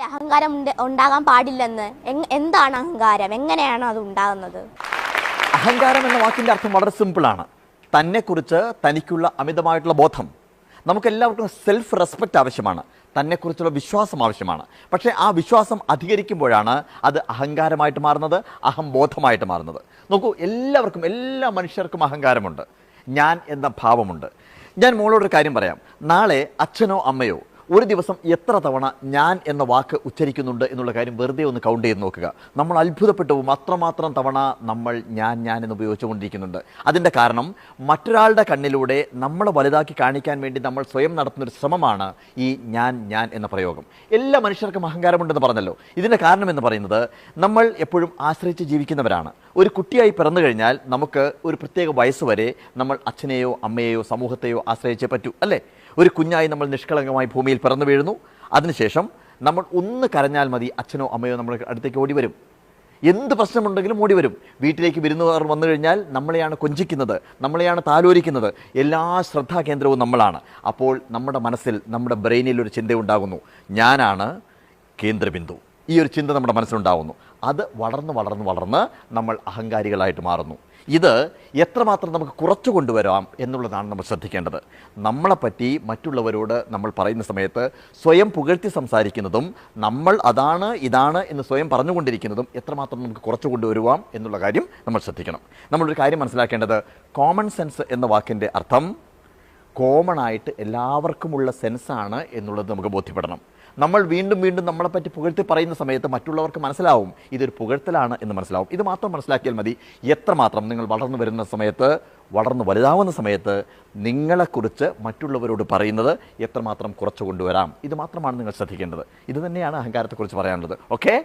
പറഞ്ഞില്ലേ അഹങ്കാരം ഉണ്ട്- ഉണ്ടാകാൻ പാടില്ലെന്ന്. എന്താണ് അഹങ്കാരം? എങ്ങനെയാണ് അത് ഉണ്ടാകുന്നത്? അഹങ്കാരം എന്ന വാക്കിന്റെ അർത്ഥം വളരെ സിമ്പിളാണ് തന്നെക്കുറിച്ച് തനിക്കുള്ള അമിതമായിട്ടുള്ള ബോധം. നമുക്കെല്ലാവർക്കും സെൽഫ് റെസ്പെക്റ്റ് ആവശ്യമാണ്. തന്നെക്കുറിച്ചുള്ള വിശ്വാസം ആവശ്യമാണ്. പക്ഷേ ആ വിശ്വാസം അധികരിക്കുമ്പോഴാണ് അത് അഹങ്കാരമായിട്ട് മാറുന്നത് അഹംബോധമായിട്ട് മാറുന്നത്. നോക്കൂ എല്ലാവർക്കും എല്ലാ മനുഷ്യർക്കും അഹങ്കാരമുണ്ട്. ഞാൻ എന്ന ഭാവമുണ്ട്. ഞാൻ മോളോടൊരു കാര്യം പറയാം. നാളെ അച്ഛനോ അമ്മയോ ഒരു ദിവസം എത്ര തവണ ഞാൻ എന്ന വാക്ക് ഉച്ചരിക്കുന്നുണ്ട് എന്നുള്ള കാര്യം വെറുതെ ഒന്ന് കൗണ്ട് ചെയ്ത് നോക്കുക. നമ്മൾ അത്ഭുതപ്പെട്ടു പോകും അത്രമാത്രം തവണ നമ്മൾ ഞാൻ ഞാൻ എന്ന് ഉപയോഗിച്ചുകൊണ്ടിരിക്കുന്നുണ്ട് അതിന്റെ കാരണം മറ്റൊരാളുടെ കണ്ണിലൂടെ നമ്മളെ വലുതാക്കി കാണിക്കാൻ വേണ്ടി നമ്മൾ സ്വയം നടത്തുന്നൊരു ശ്രമമാണ് ഈ ഞാൻ ഞാൻ എന്ന പ്രയോഗം. എല്ലാ മനുഷ്യർക്കും അഹങ്കാരമുണ്ടെന്ന് പറഞ്ഞല്ലോ. ഇതിന്റെ കാരണം എന്ന് പറയുന്നത് നമ്മൾ എപ്പോഴും ആശ്രയിച്ച് ജീവിക്കുന്നവരാണ്. ഒരു കുട്ടിയായി പിറന്നു കഴിഞ്ഞാൽ നമുക്ക് ഒരു പ്രത്യേക വയസ്സ് വരെ നമ്മൾ അച്ഛനെയോ അമ്മയെയോ സമൂഹത്തെയോ ആശ്രയിച്ചേ പറ്റൂ അല്ലേ? ഒരു കുഞ്ഞായി നമ്മൾ നിഷ്കളങ്കമായി ഭൂമിയിൽ പിറന്നു വീഴുന്നു. അതിനുശേഷം നമ്മൾ ഒന്ന് കരഞ്ഞാൽ മതി അച്ഛനോ അമ്മയോ നമ്മൾ അടുത്തേക്ക് ഓടി വരും. എന്ത് പ്രശ്നമുണ്ടെങ്കിലും ഓടി വരും. വീട്ടിലേക്ക് വിരുന്നുകാർ വന്നു കഴിഞ്ഞാൽ നമ്മളെയാണ് കൊഞ്ചിക്കുന്നത് നമ്മളെയാണ് താലോലിക്കുന്നത്. എല്ലാ ശ്രദ്ധാകേന്ദ്രവും നമ്മളാണ്. അപ്പോൾ നമ്മുടെ മനസ്സിൽ നമ്മുടെ ബ്രെയിനിൽ ഒരു ചിന്തയുണ്ടാകുന്നു. ഞാനാണ് കേന്ദ്രബിന്ദു. ഈ ഒരു ചിന്ത നമ്മുടെ മനസ്സിലുണ്ടാവുന്നു. അത് വളർന്ന് വളർന്ന് വളർന്ന് നമ്മൾ അഹങ്കാരികളായിട്ട് മാറുന്നു. ഇത് എത്രമാത്രം നമുക്ക് കുറച്ചു കൊണ്ടുവരാം എന്നുള്ളതാണ് നമ്മൾ ശ്രദ്ധിക്കേണ്ടത്. നമ്മളെപ്പറ്റി മറ്റുള്ളവരോട് നമ്മൾ പറയുന്ന സമയത്ത് സ്വയം പുകഴ്ത്തി സംസാരിക്കുന്നതും നമ്മൾ അതാണ് ഇതാണ് എന്ന് സ്വയം പറഞ്ഞുകൊണ്ടിരിക്കുന്നതും എത്രമാത്രം നമുക്ക് കുറച്ചു കൊണ്ടുവരുവാം എന്നുള്ള കാര്യം നമ്മൾ ശ്രദ്ധിക്കണം. നമ്മളൊരു കാര്യം മനസ്സിലാക്കേണ്ടത് കോമൺ സെൻസ് എന്ന വാക്കിന്റെ അർത്ഥം കോമൺ ആയിട്ട് എല്ലാവർക്കുമുള്ള സെൻസാണ് എന്നുള്ളത് നമുക്ക് ബോധ്യപ്പെടണം. നമ്മൾ വീണ്ടും വീണ്ടും നമ്മളെപ്പറ്റി പുകഴ്ത്തി പറയുന്ന സമയത്ത് മറ്റുള്ളവർക്ക് മനസ്സിലാവും. ഇതൊരു പുകഴ്ത്തലാണ് എന്ന് മനസ്സിലാവും. ഇത് മാത്രം മനസ്സിലാക്കിയാൽ മതി. എത്രമാത്രം നിങ്ങൾ വളർന്നു വരുന്ന സമയത്ത് വളർന്നു വലുതാവുന്ന സമയത്ത് നിങ്ങളെക്കുറിച്ച് മറ്റുള്ളവരോട് പറയുന്നത് എത്രമാത്രം കുറച്ചു കൊണ്ടുവരാം. ഇത് മാത്രമാണ് നിങ്ങൾ ശ്രദ്ധിക്കേണ്ടത്. ഇത് തന്നെയാണ് അഹങ്കാരത്തെക്കുറിച്ച് പറയാനുള്ളത്. ഓക്കെ